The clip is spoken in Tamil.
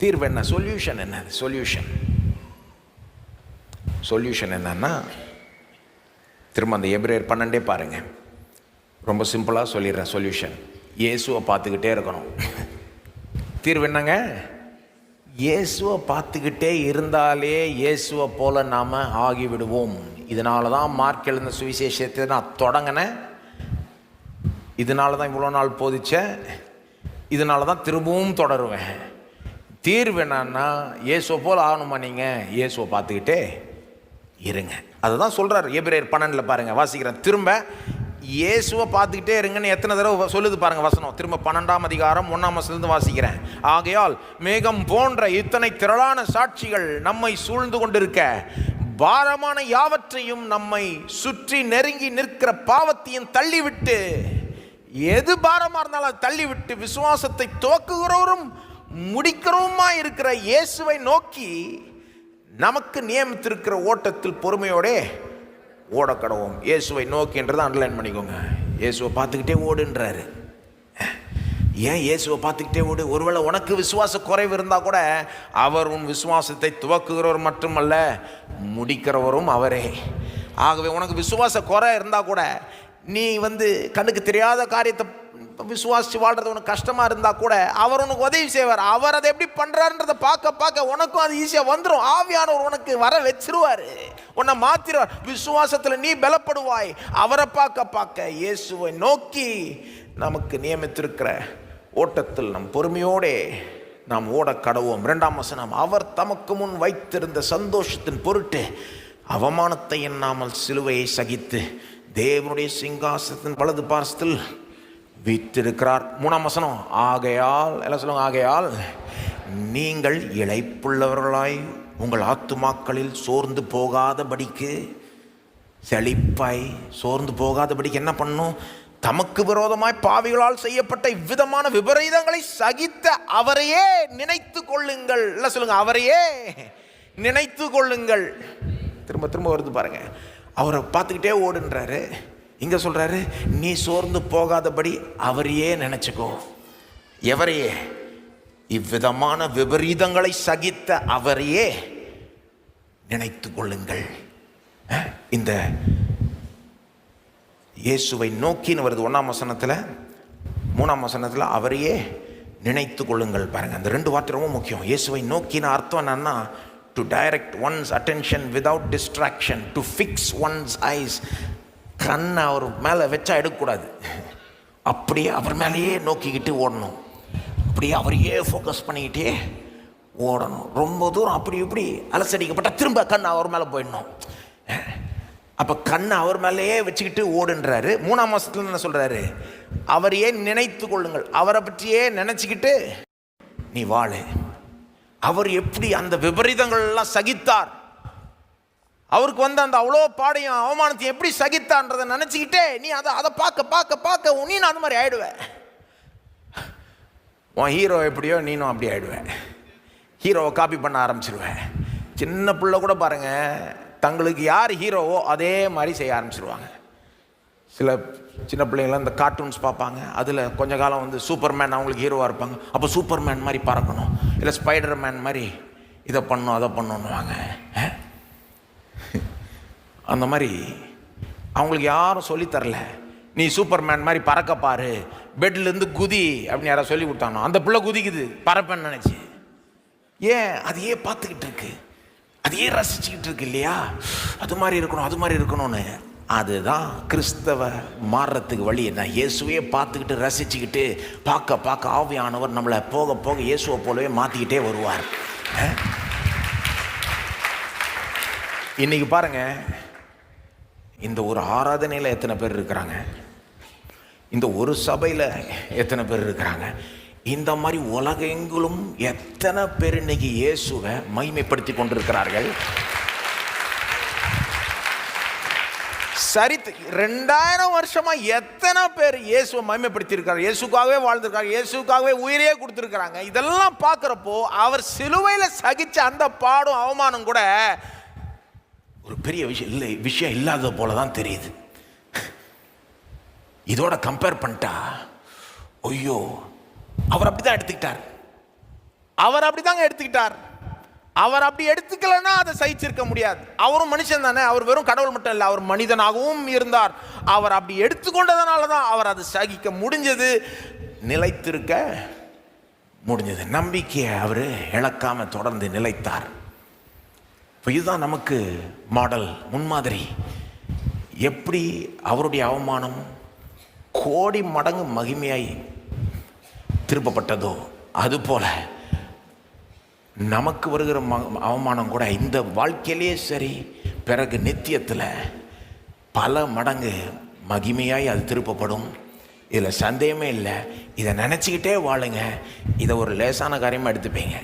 தீர்வு என்ன? சொல்யூஷன் என்ன? சொல்யூஷன் சொல்யூஷன் என்னன்னா திரும்ப அந்த எபிரேயர் பன்னெண்டே பாருங்க. ரொம்ப சிம்பிளாக சொல்லிடுறேன் சொல்யூஷன் இயேசுவை பார்த்துக்கிட்டே இருக்கணும். தீர்வு என்னங்க? இயேசுவை பார்த்துக்கிட்டே இருந்தாலே இயேசுவை போல நாம் ஆகிவிடுவோம். இதனால தான் மார்க் எழுந்த சுவிசேஷத்தை நான் தொடங்கினேன். இதனால தான் இவ்வளோ நாள் போதிச்சேன். இதனால தான் திரும்பவும் தொடருவேன். தீர்வு என்னன்னா இயேசுவை போல் ஆகணுமா நீங்கள் இயேசுவை பார்த்துக்கிட்டே இருங்க. அதுதான் சொல்கிறார் எபிரேயர் பன்னெண்டில் பாருங்கள் வாசிக்கிறேன். திரும்ப இயேசுவை பார்த்துக்கிட்டே இருங்கன்னு எத்தனை தடவை சொல்லுது பாருங்கள் வசனம். திரும்ப பன்னெண்டாம் அதிகாரம் ஒன்றாம் வசனத்துலேருந்து வாசிக்கிறேன். ஆகையால் மேகம் போன்ற இத்தனை திரளான சாட்சிகள் நம்மை சூழ்ந்து கொண்டிருக்க பாரமான யாவற்றையும் நம்மை சுற்றி நெருங்கி நிற்கிற பாவத்தையும் தள்ளிவிட்டு எது பாரமாக இருந்தாலும் அதை தள்ளிவிட்டு விசுவாசத்தை துவக்குகிறவரும் முடிக்கிறவுமா இருக்கிற இயேசுவை நோக்கி நமக்கு நியமித்திருக்கிற ஓட்டத்தில் பொறுமையோடே ஓடக்கடவும். இயேசுவை நோக்கின்றதை அண்டர்லைன் பண்ணிக்கோங்க. இயேசுவை பார்த்துக்கிட்டே ஓடுன்றாரு. ஏன் இயேசுவை பார்த்துக்கிட்டே ஓடு? ஒருவேளை உனக்கு விசுவாச குறைவு இருந்தால் கூட அவர் உன் விசுவாசத்தை துவக்குகிறவர் மட்டுமல்ல முடிக்கிறவரும் அவரே. ஆகவே உனக்கு விசுவாச குறை இருந்தால் கூட நீ வந்து கண்ணுக்கு தெரியாத காரியத்தை விசுவாசி வாழ்றது உனக்கு கஷ்டமாக இருந்தால் கூட அவர் உனக்கு உதவி செய்வார். அவர் அதை எப்படி பண்ணுறாருன்றதை பார்க்க பார்க்க உனக்கும் அது ஈஸியாக வந்துடும் ஆவியானவர் உனக்கு வர வச்சிருவார். உன்னை மாத்திருவார். விசுவாசத்தில் நீ பலப்படுவாய். அவரை பார்க்க பார்க்க இயேசுவை நோக்கி நமக்கு நியமித்திருக்கிற ஓட்டத்தில் நம் பொறுமையோடே நாம் ஓட கடவோம். இரண்டாம் வசனம் அவர் தமக்கு முன் வைத்திருந்த சந்தோஷத்தின் பொருட்டு அவமானத்தை எண்ணாமல் சிலுவையை சகித்து தேவனுடைய சிங்காசனத்தின் வலது பார்சத்தில் வீற்றிருக்கிறார். மூணாம் வசனம் ஆகையால் எல்லாம் சொல்லுங்க ஆகையால் நீங்கள் இழைப்புள்ளவர்களாய் உங்கள் ஆத்துமாக்களில் சோர்ந்து போகாதபடிக்கு செழிப்பாய் சோர்ந்து போகாதபடிக்கு என்ன பண்ணும்? தமக்கு விரோதமாய் பாவிகளால் செய்யப்பட்ட இவ்விதமான விபரீதங்களை சகித்த அவரையே நினைத்து கொள்ளுங்கள். இல்லை சொல்லுங்க அவரையே நினைத்து கொள்ளுங்கள். திரும்ப திரும்ப வருது பாருங்க. அவரை பார்த்துக்கிட்டே ஓடுன்றாரு. இங்கே சொல்கிறாரு நீ சோர்ந்து போகாதபடி அவரையே நினச்சிக்கோ. எவரையே? இவ்விதமான விபரீதங்களை சகித்த அவரையே நினைத்து கொள்ளுங்கள். இந்த இயேசுவை நோக்கின்னு வருது ஒன்றாம் வசனத்தில் மூணாம் வசனத்தில் அவரையே நினைத்து கொள்ளுங்கள் பாருங்கள் அந்த ரெண்டு வார்த்தை ரொம்ப முக்கியம். இயேசுவை நோக்கின அர்த்தம் என்னன்னா to direct one's attention without distraction to fix one's eyes கண்ணை அவர் மேலே வச்சா எடுக்கக்கூடாது. அப்படியே அவர் மேலேயே நோக்கிக்கிட்டு ஓடணும். அப்படியே அவரையே ஃபோக்கஸ் பண்ணிக்கிட்டே ஓடணும். ரொம்ப தூரம் அப்படி இப்படி அலசடிக்கப்பட்ட திரும்ப கண் அவர் மேலே போயிடணும். அப்போ கண் அவர் மேலேயே வச்சுக்கிட்டு ஓடுன்றாரு. மூணாம் மாசத்துல என்ன சொல்கிறாரு அவரையே நினைத்து கொள்ளுங்கள். அவரை பற்றியே நினச்சிக்கிட்டு நீ வாழு. அவர் எப்படி அந்த விபரீதங்கள்லாம் சகித்தார்? அவருக்கு வந்து அந்த அவ்வளோ பாடையும் அவமானத்தையும் எப்படி சகித்தான்றதை நினச்சிக்கிட்டே நீ அதை அதை பார்க்க பார்க்க பார்க்க நீ நான் அந்த மாதிரி ஆயிடுவேன் உன் ஹீரோ எப்படியோ நீனும் அப்படி ஆயிடுவேன் ஹீரோவை காப்பி பண்ண ஆரம்பிச்சிருவேன் சின்ன பிள்ளை கூட பாருங்கள் தங்களுக்கு யார் ஹீரோவோ அதே மாதிரி செய்ய ஆரம்பிச்சிருவாங்க. சில சின்ன பிள்ளைங்களாம் இந்த கார்ட்டூன்ஸ் பார்ப்பாங்க. அதில் கொஞ்ச காலம் வந்து சூப்பர்மேன் அவங்களுக்கு ஹீரோவாக இருப்பாங்க. அப்போ சூப்பர்மேன் மாதிரி பறக்கணும். இல்லை ஸ்பைடர் மேன் மாதிரி இதை பண்ணும் அதை பண்ணணுவாங்க அந்த மாதிரி அவங்களுக்கு யாரும் சொல்லித் தரல. நீ சூப்பர்மேன் மாதிரி பறக்க பாரு. பெட்லேருந்து குதி அப்படின்னு யாராவது சொல்லி கொடுத்தானோ அந்த பிள்ளை குதிக்குது. பறப்பேன்னு நினச்சி. ஏன்? அதையே பார்த்துக்கிட்டு இருக்கு. அதையே ரசிச்சுக்கிட்டு இருக்கு இல்லையா? அது மாதிரி இருக்கணும் அது மாதிரி இருக்கணும்னு. அதுதான் கிறிஸ்தவ மாறுறதுக்கு வழி என்ன? இயேசுவையே பார்த்துக்கிட்டு ரசிச்சுக்கிட்டு பார்க்க பார்க்க ஆவியானவர் நம்மளை போக போக இயேசுவை போலவே மாற்றிக்கிட்டே வருவார். இன்றைக்கி இன்னைக்கு பாருங்க இந்த ஒரு ஆராதனையில் எத்தனை பேர் இருக்கிறாங்க? இந்த ஒரு சபையில் எத்தனை பேர் இருக்கிறாங்க? இந்த மாதிரி உலகெங்கிலும் எத்தனை பேர் இன்னைக்கு இயேசுவை மைமைப்படுத்தி கொண்டிருக்கிறார்கள்? சரித்து ரெண்டாயிரம் வருஷமா எத்தனை பேர் இயேசுவை மகிமைப்படுத்தியிருக்காரு இயேசுக்காகவே வாழ்ந்திருக்காங்க. இயேசுக்காகவே உயிரையே கொடுத்துருக்குறாங்க. இதெல்லாம் பார்க்குறப்போ அவர் சிலுவையில் சகிச்ச அந்த பாடும் அவமானம் கூட ஒரு பெரிய விஷயம் இல்லை விஷயம் இல்லாத போல தான் தெரியுது. இதோட கம்பேர் பண்ணிட்டா ஐயோ அவர் அப்படி தான் எடுத்துக்கிட்டார். அவர் அப்படிதாங்க எடுத்துக்கிட்டார். அவர் அப்படி எடுத்துக்கலைன்னா அதை சகிச்சிருக்க முடியாது. அவரும் மனுஷன் தானே. அவர் வெறும் கடவுள் மட்டும் இல்லை அவர் மனிதனாகவும் இருந்தார். அவர் அப்படி எடுத்துக்கொண்டதுனால தான் அவர் அதை சகிக்க முடிஞ்சது. நிலைத்திருக்க முடிஞ்சது. நம்பிக்கையை அவர் இழக்காமல் தொடர்ந்து நிலைத்தார். இப்போ இதுதான் நமக்கு மாடல் முன்மாதிரி. எப்படி அவருடைய அவமானம் கோடி மடங்கு மகிமையாய் திருப்பப்பட்டதோ அதுபோல் நமக்கு வருகிற ம அவமானம் கூட இந்த வாழ்க்கையிலே சரி. பிறகு நித்தியத்தில் பல மடங்கு மகிமையாய் அது திருப்பப்படும். இதில் சந்தேகமே இல்லை. இதை நினச்சிக்கிட்டே வாழுங்க. இதை ஒரு லேசான காரியமாக எடுத்துப்பீங்க.